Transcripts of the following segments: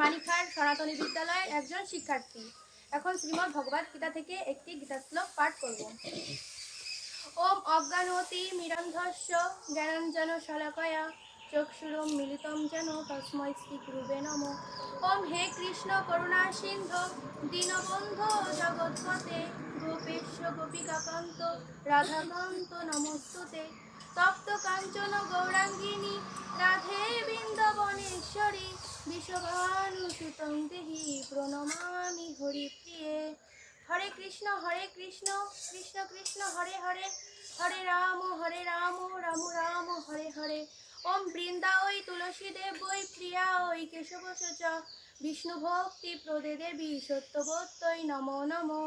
মানিখার সনাতনী বিদ্যালয়ের একজন শিক্ষার্থী। এখন শ্রীমদ্ ভগবত গীতা থেকে একটি গীতা শ্লোক পাঠ করব। ওম অজ্ঞানতি মিরন্ধস্য জ্ঞানঞ্জন শলাকয়া চক্ষুরম মিলিতম যেন তস্মৈ শ্রী গুরুবে নম। ওম হে কৃষ্ণ করুণা সিন্ধু, দীনবন্ধু জগৎপতে গোপেশ গোপিকাকান্ত, রাধাকান্ত নমস্তুতে। তপ্ত কাঞ্চন গৌরাঙ্গিনী, রাধে বৃন্দবনেশ্বরী বিশ্বভানুসুতং দেহি প্রণমামি হরিপ্রিয়ে হরে কৃষ্ণ হরে কৃষ্ণ কৃষ্ণ কৃষ্ণ হরে হরে হরে রাম হরে রাম রাম রাম হরে হরে ওম বৃন্দা ওই তুলসী দেব ওই প্রিয়া ওই কেশব চ বিষ্ণু ভক্তি প্রদে দেবী সত্যবত্যই নমো নমো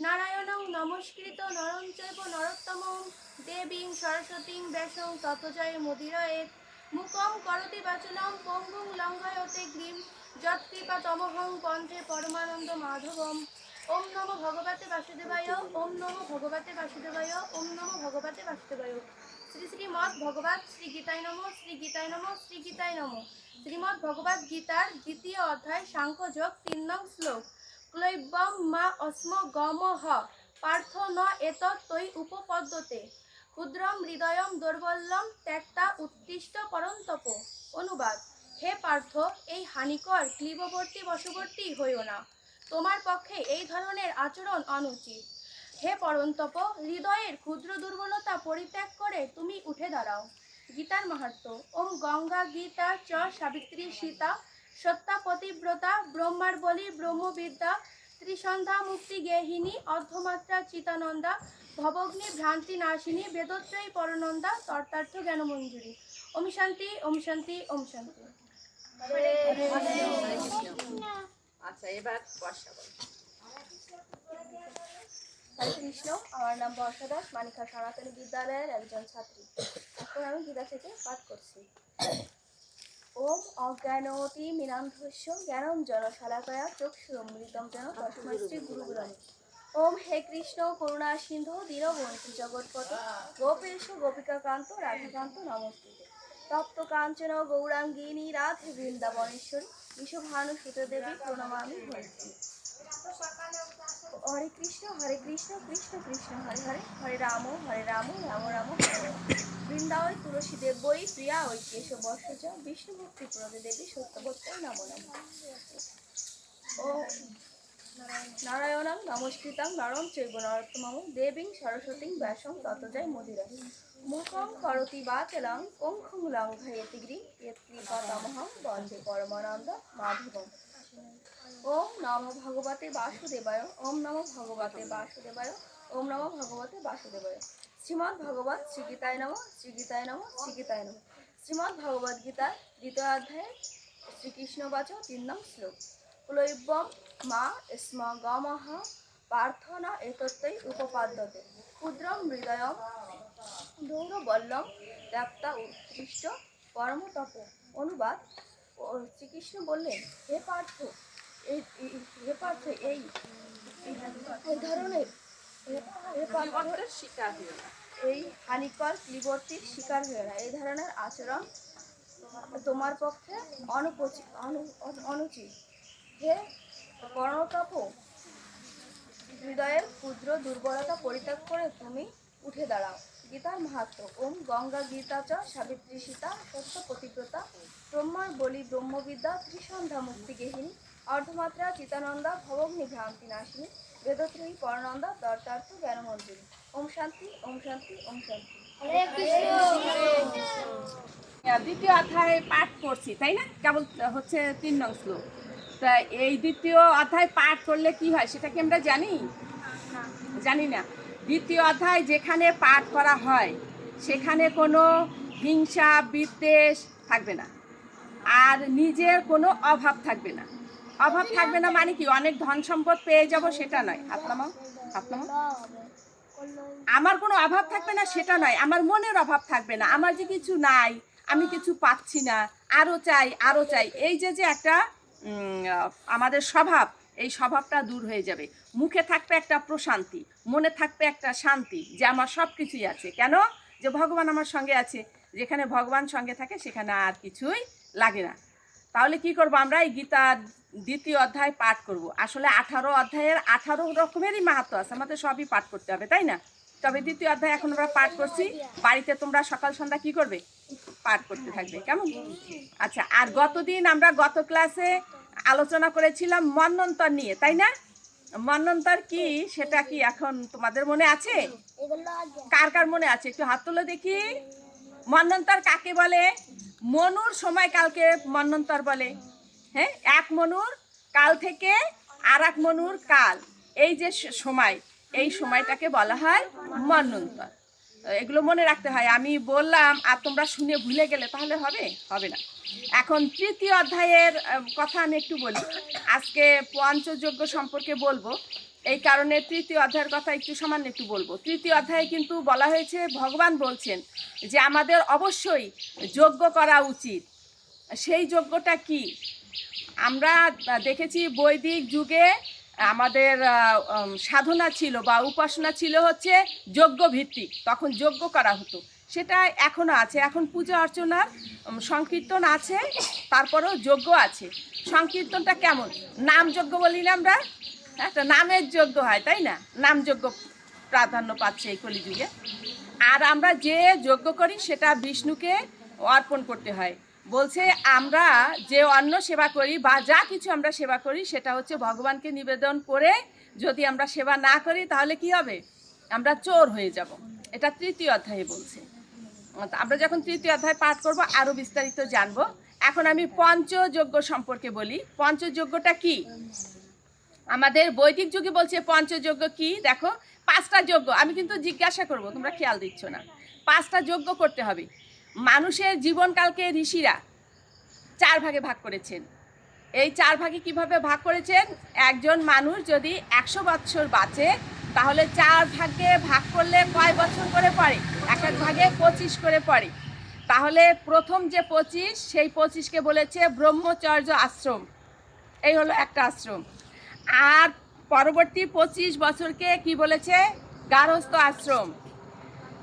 নারায়ণং নমস্কৃত নরং চৈব নরোত্তমং দেবীং সরস্বতীং ব্যাসং ততজয় মুদিরয়েত মুখং করতি বাচনম পঙ্গুং লঙ্ঘয়তে গ্রীম যৎকৃপা তমহং কণ্ঠে পরমানন্দ মাধবম। ওম নমো ভগবতে বাসুদেবায়, ওম নমো ভগবতে বাসুদেবায়, ওম নমো ভগবতে বাসুদেবায়। শ্রী শ্রীমৎ ভগবত শ্রী গীতায় নম, শ্রী গীতায় নম, শ্রী গীতায় নম। শ্রীমৎ ভগবত গীতার দ্বিতীয় অধ্যায় সাংখ্যযোগ তিন নং শ্লোক। ক্লৈবম মা অস্ম গম হ পার্থ ন এত তৈ উপপদ্যতে। ক্ষুদ্রম হৃদয়ম দুর্বল্যম ত্যাক্তা উত্তিষ্ট পরন্তপ অনুবাদ, হে পার্থ, এই হানিকর ক্লীববর্তী বশবর্তী হইও না। তোমার পক্ষে এই ধরনের আচরণ অনুচিত। হে পরন্তপ হৃদয়ের ক্ষুদ্র দুর্বলতা পরিত্যাগ করে তুমি উঠে দাঁড়াও। গীতার মাহাত্ম, ওম গঙ্গা গীতা চ সাবিত্রী সীতা, সত্তা পতিব্রতা, ব্রহ্মার বলি ব্রহ্মবিদ্যা, ত্রিসন্ধ্যা মুক্তি গেহিনী, অর্ধমাত্রা চিতানন্দা ভবগ্নি ভ্রান্তি নাশিনী বেদত্রয়ী পরনন্দা তর্তার্থ জ্ঞানমঞ্জুরি। ওম শান্তি ওম শান্তি ওম শান্তি। আচ্ছা এবার বর্ষা বল। হরে কৃষ্ণ আমার নাম বর্ষা দাস মানিকা সনাতনী বিদ্যালয়ের একজন ছাত্রী। এখন আমি গীতা থেকে পাঠ করছি। ওম অজ্ঞানতি মিনান্ধস্য জ্ঞানম জন শালাকয়া চক্ষুরমৃতম যেন তস্মৈ শ্রী গুরুগুরম ওম হে কৃষ্ণ, করুণা সিন্ধু দীনবন্ধু জগৎপতি গোপেশ, গোপিকাকান্ত, রাধাকান্ত, নমস্তুতে। তপ্ত কাঞ্চন, গৌরাঙ্গিনী, রাধে বৃন্দাবনেশ্বরী বিশ্বভানু সুতে দেবী প্রণমামি হরিপ্রিয় হরে কৃষ্ণ হরে কৃষ্ণ কৃষ্ণ কৃষ্ণ, হরে হরে হরে রাম হরে রাম রাম রাম, হরে হরে তুলসী দেব বই প্রিয়া ওই কেশব বর্ষজ, বিষ্ণু ভক্তি প্রদে দেবী সত্যবত্তর নম নম। ও নারায়ণং নমস্কৃতাং নরম চৈব নরোত্তমম দেবীং সরস্বতীং ব্যাসং ততজয় মদিরা মুখং করতি বাচলং পঙ্খং লঙ্ঘয়তি গৃ ইয়ৎকৃপাতমহং বন্দে পরমানন্দ মাধবম। ওম নম ভগবতে বাসুদেবায় ওম নম ভগবতে বাসুদেবায় ওম নম ভগবতে বাসুদেবায়। শ্রীমদ্ ভগবত শ্রীগীতায় নম শ্রীগীতায় নম শ্রীগীতায় নম। শ্রীমদ্ ভগবদ গীতার দ্বিতীয় অধ্যায়ে শ্রীকৃষ্ণ বাচ তিন নং শ্লোক। ক্লৈবম মা স্ম গমহ প্রার্থনা এতত্তৈ উপপাদ্যতে। ক্ষুদ্রম হৃদয়ম দৌরবল্লম ত্যাক্তা উৎকৃষ্ট পরমতপ অনুবাদ। ও শ্রীকৃষ্ণ বললেন হে পার্থ এই হে পার্থ এই ধরনের এই হানিকর ক্লিবর্তির শিকার হয়ে না। এই ধরনের আচরণ তোমার পক্ষে অনুপচিত অনু- অনু- অনুচিত। হে কর্ণতপ হৃদয়ের ক্ষুদ্র দুর্বলতা পরিত্যাগ করে তুমি উঠে দাঁড়াও। গীতার মাহাত্ম ওম গঙ্গা গীতা চ সাবিত্রী সীতা সত্য পতিব্রতা ব্রহ্মার বলি ব্রহ্মবিদ্যা ত্রিসন্ধ্যা মুক্তি গেহিনী অর্ধমাত্রা চিতানন্দা ভবগ্নি ভ্রান্তি নাশিনী বেদত্রয়ী পরনন্দা দর্তার্থ জ্ঞানমঞ্জুরি। ওম শান্তি ওম শান্তি ওম শান্তি। দ্বিতীয় অধ্যায় পাঠ করছি তাই না? কেবল হচ্ছে তিন নং শ্লোক। তা এই দ্বিতীয় অধ্যায় পাঠ করলে কি হয় সেটা কি আমরা জানি? জানি না। দ্বিতীয় অধ্যায় যেখানে পাঠ করা হয়, সেখানে কোনো হিংসা, বিদ্বেষ থাকবে না। আর নিজের কোনো অভাব থাকবে না। অভাব থাকবে না মানে কি? অনেক ধন সম্পদ পেয়ে যাব সেটা নয়। নামাও আমার কোনো অভাব থাকবে না সেটা নয়। আমার মনের অভাব থাকবে না। আমার যে কিছু নাই, আমি কিছু পাচ্ছি না। আরও চাই আরও চাই। এই যে যে একটা আমাদের স্বভাব, এই স্বভাবটা দূর হয়ে যাবে। মুখে থাকবে একটা প্রশান্তি, মনে থাকবে একটা শান্তি, যে আমার সব কিছুই আছে। কেন? যে ভগবান আমার সঙ্গে আছে, যেখানে ভগবান সঙ্গে থাকে, সেখানে আর কিছুই লাগে না। তাহলে কি করব আমরা? এই গীতার দ্বিতীয় অধ্যায় পাঠ করব। আসলে আঠারো অধ্যায়ের আঠারো রকমেরই মাহাত্ম আছে, আমাদের সবই পাঠ করতে হবে, তাই না? তবে দ্বিতীয় অধ্যায় এখন আমরা পাঠ করছি। বাড়িতে তোমরা সকাল সন্ধ্যা কি করবে? পাঠ করতে থাকবে, কেমন? আচ্ছা আর গতদিন আমরা গত ক্লাসে আলোচনা করেছিলাম মন্নন্তর নিয়ে, তাই না? মন্নন্তর কি, সেটা কি এখন তোমাদের মনে আছে? কার কার মনে আছে? একটু হাত তুলে দেখি। মন্নন্তর কাকে বলে? মনুর সময়কালকে মন্নন্তর বলে। হ্যাঁ এক মনুর কাল থেকে আর এক মনুর কাল। এই যে সময়, এই সময়টাকে বলা হয় মন্নন্তর। এগুলো মনে রাখতে হয়। আমি বললাম, আর তোমরা শুনে ভুলে গেলে তাহলে হবে? হবে না। এখন তৃতীয় অধ্যায়ের কথা আমি একটু বলি। আজকে পঞ্চযজ্ঞ সম্পর্কে বলব। এই কারণে তৃতীয় অধ্যায়ের কথা একটু সামান্য একটু বলব। তৃতীয় অধ্যায়ে কিন্তু বলা হয়েছে, ভগবান বলছেন যে আমাদের অবশ্যই যজ্ঞ করা উচিত। সেই যজ্ঞটা কি? আমরা দেখেছি বৈদিক যুগে আমাদের সাধনা ছিল বা উপাসনা ছিল হচ্ছে যজ্ঞ ভিত্তিক তখন যজ্ঞ করা হতো। সেটা এখনও আছে। এখন পূজা অর্চনার সংকীর্তন আছে, তারপরেও যজ্ঞ আছে। সংকীর্তনটা কেমন? নাম যজ্ঞ বলি না আমরা? একটা নামের যজ্ঞ হয়, তাই না? নাম যজ্ঞ প্রাধান্য পাচ্ছে এই কলিযুগে। আর আমরা যে যজ্ঞ করি, সেটা বিষ্ণুকে অর্পণ করতে হয়। বলছে, আমরা যে অন্ন সেবা করি বা যা কিছু আমরা সেবা করি, সেটা হচ্ছে ভগবানকে নিবেদন করে যদি আমরা সেবা না করি, তাহলে কি হবে? আমরা চোর হয়ে যাব। এটা তৃতীয় অধ্যায়ে বলছে। আমরা যখন তৃতীয় অধ্যায় পাঠ করব, আরও বিস্তারিত জানব। এখন আমি পঞ্চযজ্ঞ সম্পর্কে বলি। পঞ্চযজ্ঞটা কি? আমাদের বৈদিক যুগে বলছে পঞ্চযজ্ঞ কি? দেখো, পাঁচটা যজ্ঞ। আমি কিন্তু জিজ্ঞাসা করব, তোমরা খেয়াল দিচ্ছ না। পাঁচটা যজ্ঞ করতে হবে। মানুষের জীবনকালকে ঋষিরা চার ভাগে ভাগ করেছেন। এই চার ভাগে কীভাবে ভাগ করেছেন? একজন মানুষ যদি একশো বছর বাঁচে, তাহলে চার ভাগে ভাগ করলে কয় বছর করে পড়ে? এক এক ভাগে পঁচিশ করে পড়ে। তাহলে প্রথম যে পঁচিশ, সেই পঁচিশকে বলেছে ব্রহ্মচর্য আশ্রম। এই হলো একটা আশ্রম। আর পরবর্তী পঁচিশ বছরকে কি বলেছে? গার্হস্থ আশ্রম।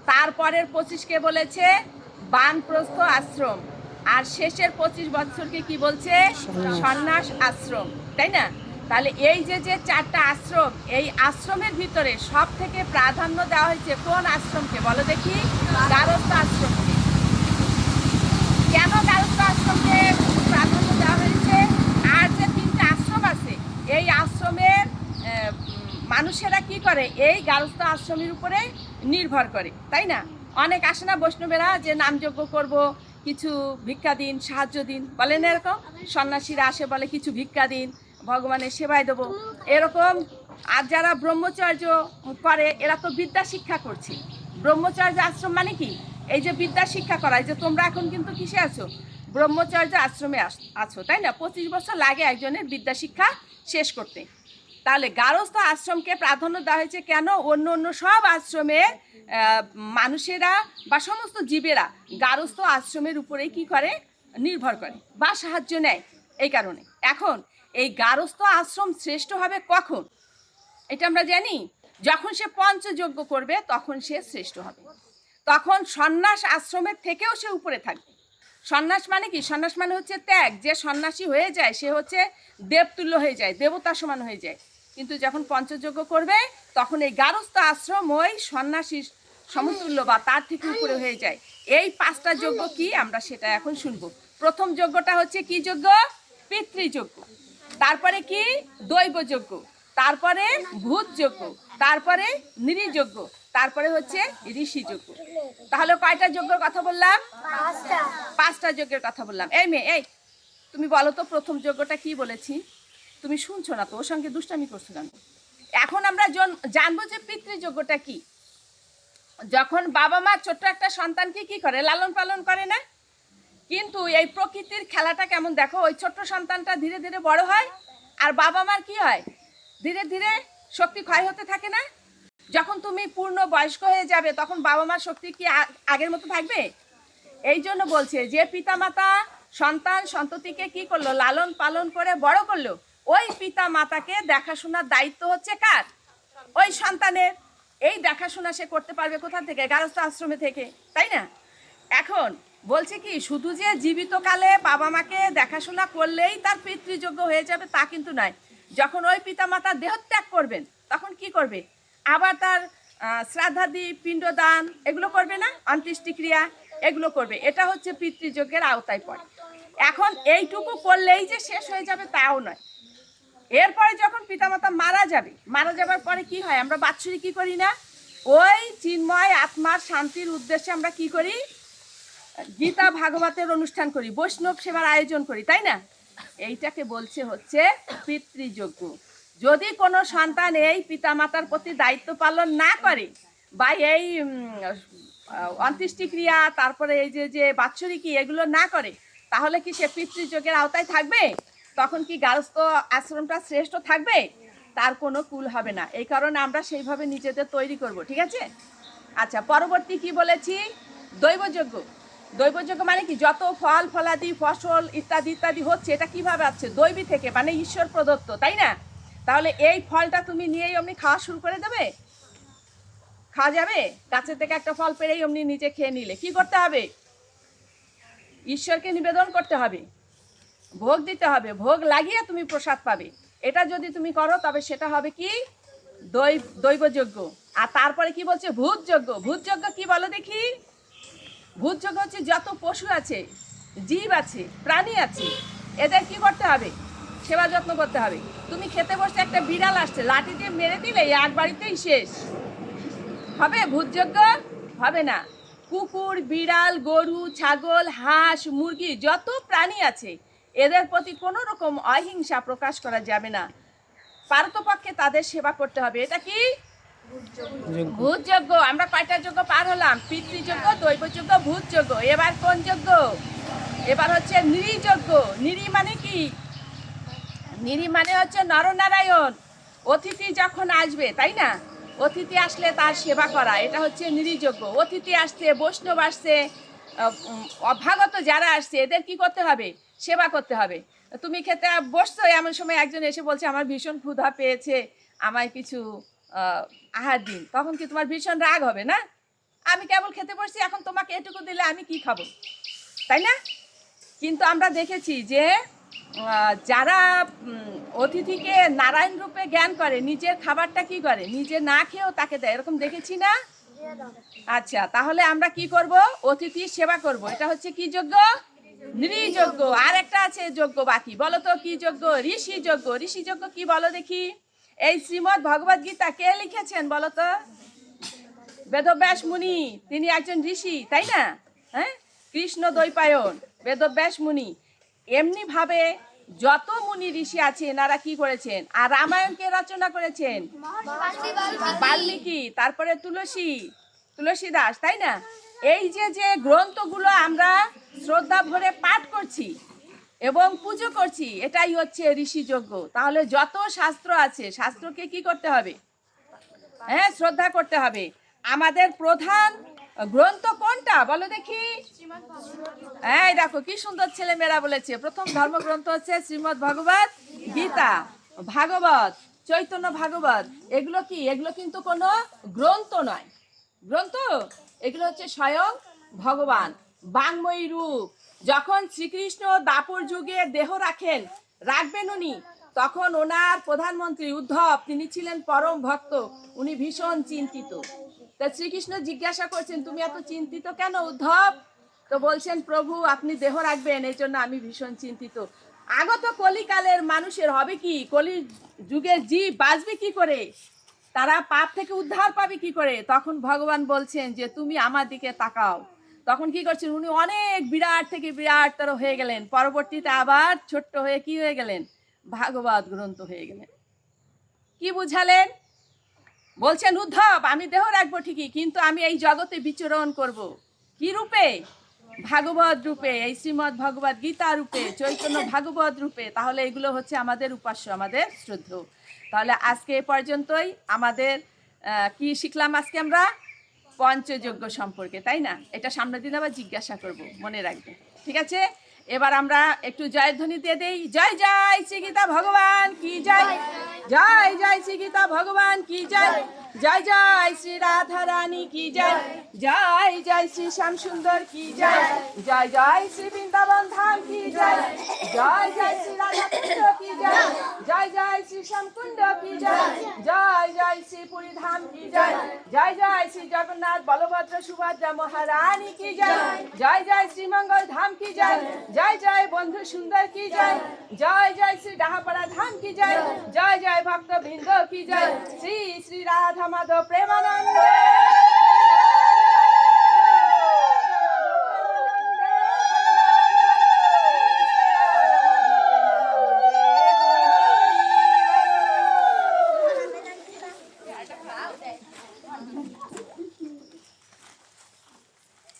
তারপরের পঁচিশকে বলেছে বানপ্রস্থ আশ্রম। আর শেষের পঁচিশ বছরকে কি বলছে? সন্ন্যাস। আশ্রম। তাই না? তাহলে এই যে যে চারটা আশ্রম এই আশ্রমের ভিতরে সব থেকে প্রাধান্য দেওয়া হয়েছে কোন আশ্রমকে? বলো দেখি। গারস্থ আশ্রমকে। কেন গারস্থ আশ্রমকে প্রাধান্য দেওয়া হয়েছে? আর যে তিনটা আশ্রম আছে এই আশ্রমের মানুষেরা কি করে? এই গারস্থ আশ্রমের উপরে নির্ভর করে। তাই না? অনেক আসে না বৈষ্ণবেরা যে নামযজ্ঞ করব, কিছু ভিক্ষা দিন, সাহায্য দিন বলেন এরকম? সন্ন্যাসীরা আসে, বলে কিছু ভিক্ষা দিন, ভগবানের সেবায় দেবো। এরকম আর যারা ব্রহ্মচর্য করে, এরা তো বিদ্যা শিক্ষা করছে। ব্রহ্মচর্য আশ্রম মানে কি? এই যে বিদ্যা শিক্ষা করা যে তোমরা এখন কিন্তু কিসে আছো? ব্রহ্মচর্য আশ্রমে আছো, তাই না? পঁচিশ বছর লাগে একজনের বিদ্যা শিক্ষা শেষ করতে। তাহলে গারস্থ আশ্রমকে প্রাধান্য দেওয়া হয়েছে কেন? অন্য অন্য সব আশ্রমে মানুষেরা বা সমস্ত জীবেরা গারস্থ আশ্রমের উপরেই কি করে? নির্ভর করে বা সাহায্য নেয় এই কারণে। এখন এই গারস্থ আশ্রম শ্রেষ্ঠ হবে কখন? এটা আমরা জানি। যখন সে পঞ্চযজ্ঞ করবে, তখন সে শ্রেষ্ঠ হবে। তখন সন্ন্যাস আশ্রমের থেকেও সে উপরে থাকবে। সন্ন্যাস মানে কি? সন্ন্যাস মানে হচ্ছে ত্যাগ। যে সন্ন্যাসী হয়ে যায়, সে হচ্ছে দেবতুল্য হয়ে যায় দেবতা সমান হয়ে যায়। কিন্তু যখন পঞ্চযজ্ঞ করবে তখন এই গারস্থ আশ্রম ওই সন্ন্যাসীর সমতুল্য বা তার থেকে উপরে হয়ে যায়। এই পাঁচটা যজ্ঞ কি আমরা সেটা এখন শুনব। প্রথম যজ্ঞটা হচ্ছে কি যজ্ঞ? পিতৃযজ্ঞ। তারপরে কি? দৈব যজ্ঞ। তারপরে ভূত যজ্ঞ। তারপরে নৃযজ্ঞ তারপরে হচ্ছে ঋষি যজ্ঞ। তাহলে কয়টা যজ্ঞের কথা বললাম? পাঁচটা যজ্ঞের কথা বললাম। এই মেয়ে এই তুমি বলো তো প্রথম যজ্ঞটা কি বলেছি? তুমি শুনছো না তো, ওর সঙ্গে দুষ্টামি করছ কেন? এখন আমরা জানব যে পিতৃযজ্ঞটা কি। যখন বাবা মা ছোট্ট একটা সন্তানকে কি করে, লালন পালন করে না? কিন্তু এই প্রকৃতির খেলাটা কেমন দেখো, ওই ছোট্ট সন্তানটা ধীরে ধীরে বড় হয়, আর বাবা মার কি হয়? ধীরে ধীরে শক্তি ক্ষয় হতে থাকে না? যখন তুমি পূর্ণ বয়স্ক হয়ে যাবে, তখন বাবা মার শক্তি কি আগের মতো থাকবে? এই জন্য বলছে, যে পিতামাতা সন্তান সন্ততিকে কি করল, লালন পালন করে বড় করল ওই পিতা মাতাকে দেখাশোনার দায়িত্ব হচ্ছে কার? ওই সন্তানের। এই দেখাশোনা সে করতে পারবে কোথা থেকে? গারস্থ আশ্রমে থেকে, তাই না? এখন বলছে কি, শুধু যে জীবিতকালে বাবা মাকে দেখাশোনা করলেই তার পিতৃযোগ্য হয়ে যাবে তা কিন্তু নয়। যখন ওই পিতা পিতামাতা দেহত্যাগ করবেন, তখন কি করবে? আবার তার শ্রাদ্ধাদি, পিণ্ডদান, এগুলো করবে না? অন্ত্যেষ্টিক্রিয়া, এগুলো করবে। এটা হচ্ছে পিতৃযজ্ঞের আওতায় পড়ে। এখন এইটুকু করলেই যে শেষ হয়ে যাবে তাও নয়। এরপরে যখন পিতামাতা মারা যাবে, মারা যাবার পরে কি হয়? আমরা বাৎসরিক কি করি না? ওই চিন্ময় আত্মার শান্তির উদ্দেশ্যে আমরা কি করি? গীতা ভাগবতের অনুষ্ঠান করি, বৈষ্ণব সেবার আয়োজন করি, তাই না? এইটাকে বলছে হচ্ছে পিতৃযজ্ঞ। যদি কোনো সন্তান এই পিতামাতার প্রতি দায়িত্ব পালন না করে, বা এই অন্ত্যেষ্টিক্রিয়া, তারপরে এই যে যে বাৎসরিকী এগুলো না করে, তাহলে কি সে পিতৃযজ্ঞের আওতায় থাকবে? তখন কি গার্হস্থ আশ্রমটা শ্রেষ্ঠ থাকবে? তার কোনো কুল হবে না। এই কারণে আমরা সেইভাবে নিজেদের তৈরি করব, ঠিক আছে? আচ্ছা পরবর্তী কি বলেছি? দৈবযজ্ঞ। দৈবযজ্ঞ মানে কি? যত ফল, ফলাদি, ফসল ইত্যাদি ইত্যাদি হচ্ছে, এটা কীভাবে আছে দৈবী থেকে মানে ঈশ্বর প্রদত্ত, তাই না? তাহলে এই ফলটা তুমি নিয়েই অমনি খাওয়া শুরু করে দেবে? খাওয়া যাবে? গাছের থেকে একটা ফল পেরেই অমনি নিজে খেয়ে নিলে। কি করতে হবে? ঈশ্বরকে নিবেদন করতে হবে। ভোগ দিতে হবে, ভোগ লাগিয়ে তুমি প্রসাদ পাবে। এটা যদি তুমি করো, তবে সেটা হবে কি? দৈব দৈবযজ্ঞ। আর তারপরে কি বলছে? ভূতযজ্ঞ। ভূতযজ্ঞ কি বলো দেখি? ভূতযজ্ঞ হচ্ছে যত পশু আছে, জীব আছে, প্রাণী আছে, এদের কি করতে হবে? সেবা যত্ন করতে হবে। তুমি খেতে বসে একটা বিড়াল আসছে, লাঠি দিয়ে মেরে দিলে এক বাড়িতেই শেষ। হবে ভূতযজ্ঞ? হবে না। কুকুর, বিড়াল, গরু, ছাগল, হাঁস, মুরগি, যত প্রাণী আছে এদের প্রতি কোনো রকম অহিংসা প্রকাশ করা যাবে না। পারতপক্ষে তাদের সেবা করতে হবে। এটা কি? ভূত যজ্ঞ আমরা কয়টা যজ্ঞ পার হলাম? পিতৃযজ্ঞ দৈবযজ্ঞ ভূত যজ্ঞ এবার কোন যজ্ঞ এবার হচ্ছে নিরিযজ্ঞ নিরি মানে কি? নিরি মানে হচ্ছে নরনারায়ণ। অতিথি যখন আসবে তাই না? অতিথি আসলে তার সেবা করা এটা হচ্ছে নিরিযোগ্য। অতিথি আসছে বৈষ্ণব আসছে অভ্যাগত যারা আসছে এদের কি করতে হবে? সেবা করতে হবে। তুমি খেতে বসছো এমন সময় একজন এসে বলছে আমার ভীষণ ক্ষুধা পেয়েছে আমায় কিছু আহার দিন। তখন কি তোমার ভীষণ রাগ হবে না? আমি কেবল খেতে বসছি এখন তোমাকে এটুকু দিলে আমি কি খাব? তাই না? কিন্তু আমরা দেখেছি যে যারা অতিথিকে নারায়ণ রূপে জ্ঞান করে নিজের খাবারটা কি করে? নিজে না খেয়েও তাকে দেয় এরকম দেখেছি না? আচ্ছা তাহলে আমরা কি করব? অতিথির সেবা করব। এটা হচ্ছে কি যোগ্য? নৃযজ্ঞ আর একটা আছে যোগ্য বাকি। বলো তো কি যোগ্য? ঋষি যোগ্য। ঋষি যোগ্য কি বলো দেখি? এই শ্রীমদ ভগবদ গীতা কে লিখেছেন বলো তো বেদব্যাস মুনি তিনি একজন ঋষি তাই না? হ্যাঁ? কৃষ্ণ দ্বৈপায়ন বেদব্যাস মুনি এমনি ভাবে যত মুনি ঋষি আছে এনারা কি করেছেন? আর রামায়ণ কে রচনা করেছেন? বাল্মীকি তারপরে তুলসী তুলসী দাস তাই না? এই যে যে গ্রন্থগুলো আমরা শ্রদ্ধা ভরে পাঠ করছি এবং পুজো করছি, এটাই হচ্ছে ঋষিযজ্ঞ তাহলে যত শাস্ত্র আছে, শাস্ত্রকে কি করতে হবে? হ্যাঁ শ্রদ্ধা করতে হবে। আমাদের প্রধান গ্রন্থ কোনটা? বলো দেখি। হ্যাঁ দেখো, কি সুন্দর ছেলে মেয়েরা বলেছে। প্রথম ধর্মগ্রন্থ হচ্ছে শ্রীমদ্ ভগবত গীতা, ভাগবত, চৈতন্য ভাগবত। এগুলো কি? এগুলো কিন্তু কোনো গ্রন্থ নয়। গ্রন্থ? এগুলো হচ্ছে স্বয়ং ভগবান, বাংময়ী রূপ। যখন শ্রীকৃষ্ণ দাপর যুগে দেহ রাখেন, রাখবেন উনি, তখন ওনার প্রধানমন্ত্রী উদ্ধব, তিনি ছিলেন পরম ভক্ত, উনি ভীষণ চিন্তিত। তা শ্রীকৃষ্ণ জিজ্ঞাসা করছেন, তুমি এত চিন্তিত কেন উদ্ধব? তো বলছেন, প্রভু, আপনি দেহ রাখবেন, এই জন্য আমি ভীষণ চিন্তিত। আগত কলিকালের মানুষের হবে কি? কলি যুগের জীব বাঁচবে কি করে? তারা পাপ থেকে উদ্ধার পাবে কি করে? তখন ভগবান বলছেন যে, তুমি আমার দিকে তাকাও। তখন কি করছেন? উনি অনেক বিরাট থেকে বিরাট তর হয়ে গেলেন। পরবর্তীতে আবার ছোট্ট হয়ে কি হয়ে গেলেন? ভাগবত গ্রন্থ হয়ে গেলেন। কি বুঝালেন? বলছেন, উদ্ধব, আমি দেহ রাখব ঠিকই, কিন্তু আমি এই জগতে বিচরণ করব। কি রূপে? ভাগবত রূপে, এই শ্রীমৎ ভগবত গীতা রূপে, চৈতন্য ভাগবত রূপে। তাহলে এগুলো হচ্ছে আমাদের উপাস্য, আমাদের শ্রদ্ধ তাহলে আজকে এ পর্যন্তই। আমাদের কি শিখলাম আজকে আমরা? পঞ্চযজ্ঞ সম্পর্কে তাই না? এটা সামনে দিন আবার জিজ্ঞাসা করব মনে রাখবে। ঠিক আছে? এবার আমরা একটু জয়ধ্বনি দিয়ে দেই। জয় জয় শ্রী গীতা ভগবান কি জয়? জয় জয়। শ্রী গীতা ভগবান কি জয়? জয় জয় শ্রী রাধা রানী কি জয় জয় জয় শ্রী শ্যাম সুন্দর কি জয় জয় জয় শ্রী বৃন্দাবন ধাম কি জয় জয় জয় শ্রী রাধা কুণ্ড কি জয় জয় জয় শ্রী শ্যাম কুণ্ড কি জয় জয় জয় শ্রী পুরী ধাম কি জয় জয় জয় শ্রী জগন্নাথ বলভদ্র সুভদ্রা মহারানী কি জয় জয় জয় শ্রীমঙ্গল ধাম কি জয় জয় জয় বন্ধু সুন্দর কি জয় জয় জয় শ্রী ডাহাপাড়া ধাম কি জয় জয় জয় ভক্ত বৃন্দ কি জয় শ্রী শ্রী রাধা ಮಧು ಪ್ರೇಮಾನಂದ